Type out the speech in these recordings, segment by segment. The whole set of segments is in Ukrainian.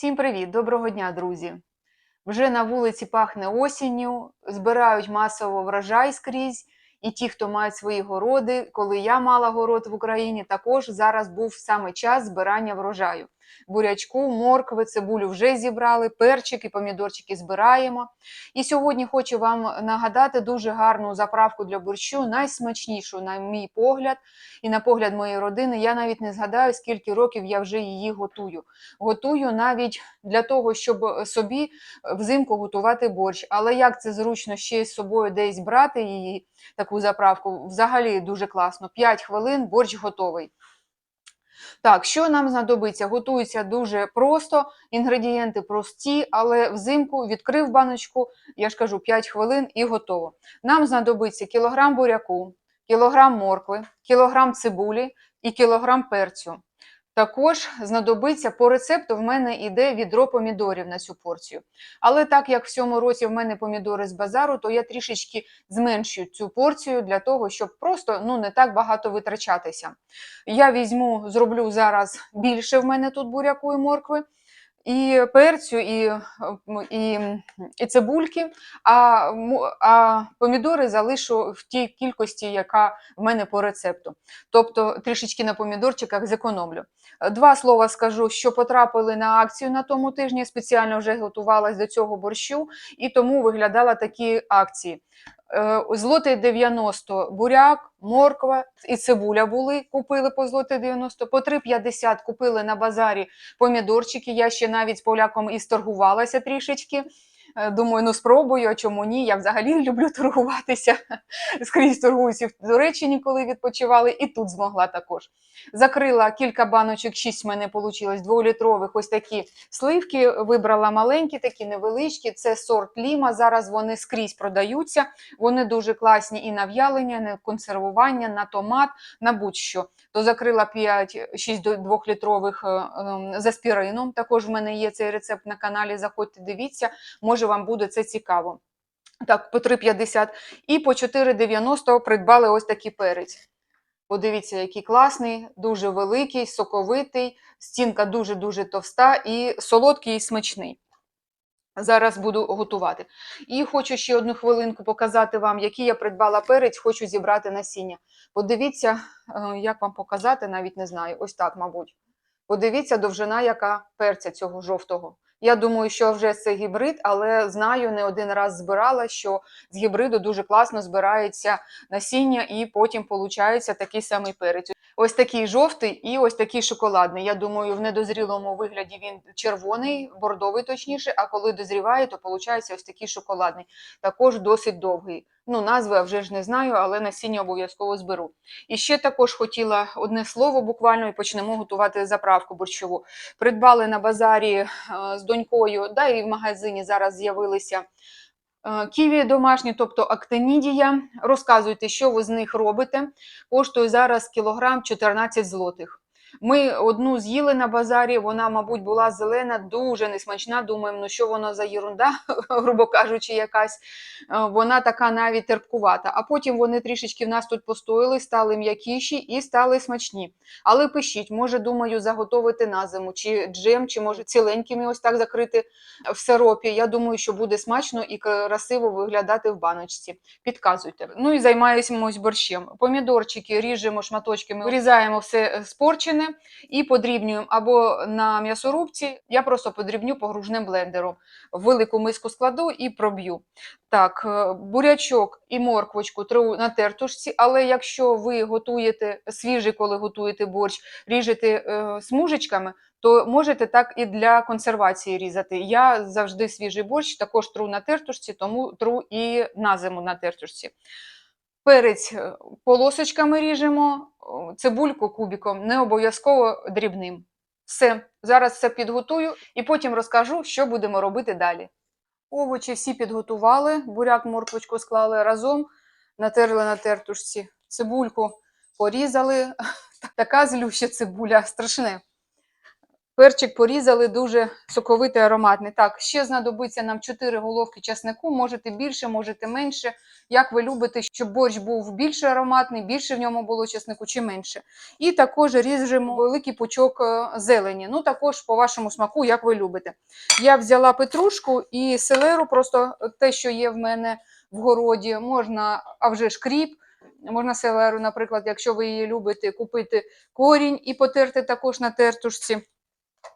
Всім привіт! Доброго дня, друзі! Вже на вулиці пахне осінню, збирають масово врожай скрізь. І ті, хто мають свої городи, коли я мала город в Україні, також зараз був саме час збирання врожаю. Бурячку, моркви, цибулю вже зібрали, перчики, помідорчики збираємо. І сьогодні хочу вам нагадати дуже гарну заправку для борщу, найсмачнішу, на мій погляд, і на погляд моєї родини. Я навіть не згадаю, скільки років я вже її готую. Готую навіть для того, щоб собі взимку готувати борщ. Але як це зручно ще з собою десь брати її, таку заправку, взагалі дуже класно. 5 хвилин борщ готовий. Так, що нам знадобиться? Готується дуже просто, інгредієнти прості, але взимку відкрив баночку, я ж кажу, 5 хвилин і готово. Нам знадобиться кілограм буряку, кілограм моркви, кілограм цибулі і кілограм перцю. Також знадобиться по рецепту в мене йде відро помідорів на цю порцію. Але так як в цьому році в мене помідори з базару, то я трішечки зменшую цю порцію для того, щоб просто ну, не так багато витрачатися. Я візьму, зроблю зараз більше в мене тут буряку і моркви, і перцю, і, і, і цибульки, а, а помідори залишу в тій кількості, яка в мене по рецепту. Тобто трішечки на помідорчиках зекономлю. Два слова скажу, що потрапили на акцію на тому тижні. Спеціально вже готувалась до цього борщу, і тому виглядала такі акції. Е, Злотий 90 буряк, морква і цибуля були, купили по злотий 90, по 3,50 купили на базарі помідорчики. Я ще навіть з поляком і сторгувалася трішечки. Е, Думаю, ну спробую, а чому ні? Я взагалі люблю торгуватися. Скрізь торгуюся в Туреччині, коли відпочивали, і тут змогла також. Закрила кілька баночок, 6 в мене вийшло, дволітрових ось такі сливки. Вибрала маленькі, такі невеличкі. Це сорт Ліма. Зараз вони скрізь продаються. Вони дуже класні і на в'ялення, на консервування, на томат, на будь-що. То закрила 5-6 до 2-літрових ем, з аспірином. Також в мене є цей рецепт на каналі. Заходьте, дивіться, може вам буде це цікаво. Так, по 3,50 і по 4,90 придбали ось такий перець. Подивіться, який класний, дуже великий, соковитий, стінка дуже-дуже товста і солодкий і смачний. Зараз буду готувати. І хочу ще одну хвилинку показати вам, який я придбала перець, хочу зібрати насіння. Подивіться, е, як вам показати, навіть не знаю. Ось так, мабуть. Подивіться, довжина, яка перця цього жовтого. Я думаю, що вже це гібрид, але знаю, не один раз збирала, що з гібриду дуже класно збирається насіння, і потім получається такий самий перець. Ось такий жовтий і ось такий шоколадний. Я думаю, в недозрілому вигляді він червоний, бордовий точніше, а коли дозріває, то виходить ось такий шоколадний. Також досить довгий. Ну, назви я вже ж не знаю, але насіння обов'язково зберу. І ще також хотіла одне слово буквально і почнемо готувати заправку борщову. Придбали на базарі е, з донькою, да і в магазині зараз з'явилися ківі домашні, тобто актинідія. Розказуйте, що ви з них робите. Коштує зараз кілограм 14 злотих. Ми одну з'їли на базарі, вона, мабуть, була зелена, дуже несмачна. Думаємо, ну що воно за єрунда, грубо кажучи, якась. Е, Вона така навіть терпкувата. А потім вони трішечки в нас тут постояли, стали м'якіші і стали смачні. Але пишіть, може, думаю, заготовити на зиму, чи джем, чи може ціленькими ось так закрити в сиропі. Я думаю, що буде смачно і красиво виглядати в баночці. Підказуйте. Ну і займаємось борщем. Помідорчики ріжемо шматочками, вирізаємо все спорчене і подрібнюємо або на м'ясорубці. Я просто подрібню погружним блендером. В велику миску складу і проб'ю. Так, е, бурячок і морквочку тру на тертушці, але якщо ви готуєте свіжий, коли готуєте борщ, ріжете е, смужечками, то можете так і для консервації різати. Я завжди свіжий борщ також тру на тертушці, тому тру і на зиму на тертушці. Перець е, полосочками ріжемо, цибульку кубиком, не обов'язково дрібним. Все, зараз все підготую і потім розкажу, що будемо робити далі. Овочі всі підготували, буряк, морквочку склали разом, натерли на тертушці, цибульку порізали. Така злюща цибуля, страшне. Перчик порізали дуже соковитий, ароматний. Так, ще знадобиться нам 4 головки часнику, можете більше, можете менше. Як ви любите, щоб борщ був більше ароматний, більше в ньому було часнику чи менше. І також ріжемо великий пучок е, зелені. Ну, також по вашому смаку, як ви любите. Я взяла петрушку і селеру, просто те, що є в мене в городі, можна, а вже ж кріп, можна селеру, наприклад, якщо ви її любите, купити корінь і потерти також на тертушці.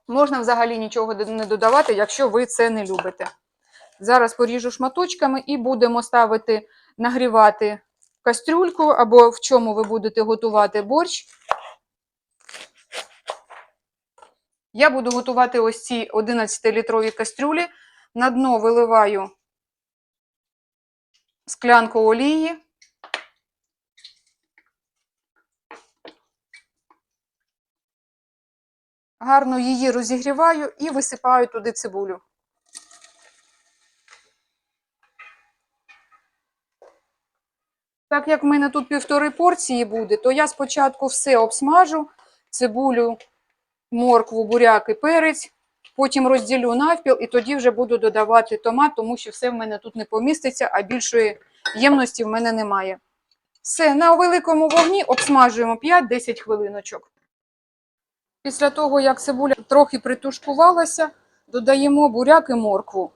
Можна взагалі нічого не додавати, якщо ви це не любите. Зараз поріжу шматочками і будемо ставити, нагрівати кастрюльку або в чому ви будете готувати борщ. Я буду готувати ось ці 11-літрові кастрюлі. На дно виливаю склянку олії. Гарно її розігріваю і висипаю туди цибулю. Так як в мене тут півтори порції буде, то я спочатку все обсмажу, цибулю, моркву, буряк і перець, потім розділю навпіл і тоді вже буду додавати томат, тому що все в мене тут не поміститься, а більшої ємності в мене немає. Все, на великому вогні обсмажуємо 5-10 хвилиночок. Після того, як цибуля трохи притушкувалася, додаємо буряк і моркву.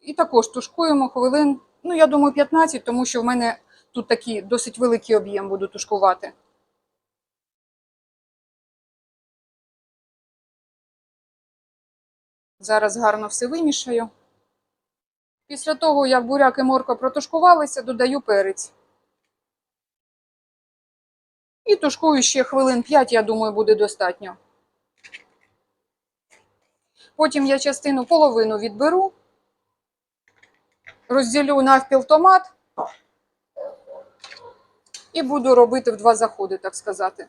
І також тушкуємо хвилин, ну, я думаю, 15, тому що в мене тут такий досить великий об'єм буду тушкувати. Зараз гарно все вимішаю. Після того, як буряк і морква протушкувалися, додаю перець. І тушкую ще хвилин 5, я думаю, буде достатньо. Потім я частину половину відберу, розділю навпіл томат і буду робити в два заходи, так сказати.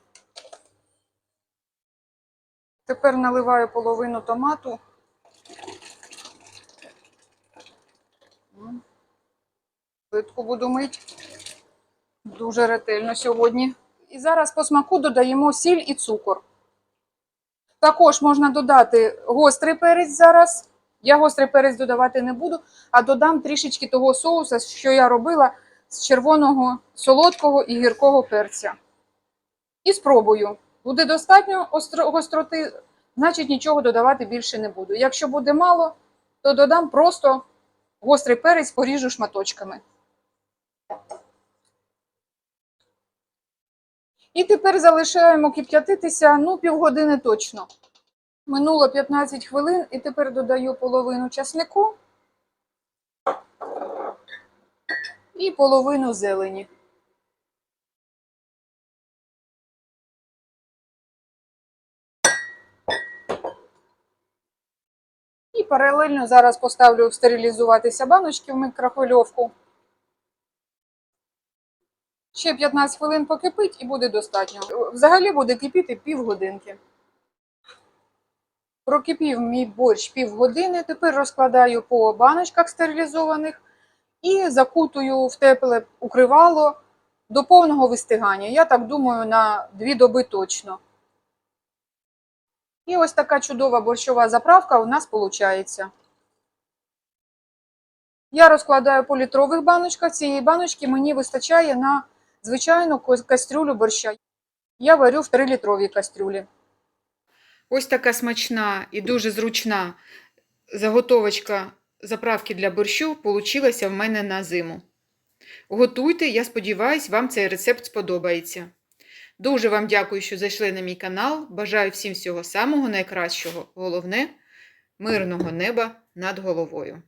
Тепер наливаю половину томату. Плитку буду мити. Дуже ретельно сьогодні. І зараз по смаку додаємо сіль і цукор. Також можна додати гострий перець зараз. Я гострий перець додавати не буду, а додам трішечки того соуса, що я робила з червоного, солодкого і гіркого перця. І спробую. Буде достатньо остро- гостроти, значить нічого додавати більше не буду. Якщо буде мало, то додам просто гострий перець, поріжу шматочками. І тепер залишаємо кип'ятитися ну, півгодини точно. Минуло 15 хвилин і тепер додаю половину часнику і половину зелені. І паралельно зараз поставлю стерилізуватися баночки в мікрохвильовку. Ще 15 хвилин покипить і буде достатньо. Взагалі буде кипіти півгодинки. Прокипів мій борщ півгодини. Тепер розкладаю по баночках стерилізованих і закутую в тепле укривало до повного вистигання. Я так думаю, на 2 доби точно. І ось така чудова борщова заправка у нас виходить. Я розкладаю по літрових баночках. Цієї баночки мені вистачає на звичайну кастрюлю борща. Я варю в 3-літровій кастрюлі. Ось така смачна і дуже зручна заготовочка заправки для борщу получилася в мене на зиму. Готуйте, я сподіваюся, вам цей рецепт сподобається. Дуже вам дякую, що зайшли на мій канал. Бажаю всім всього самого найкращого. Головне мирного неба над головою.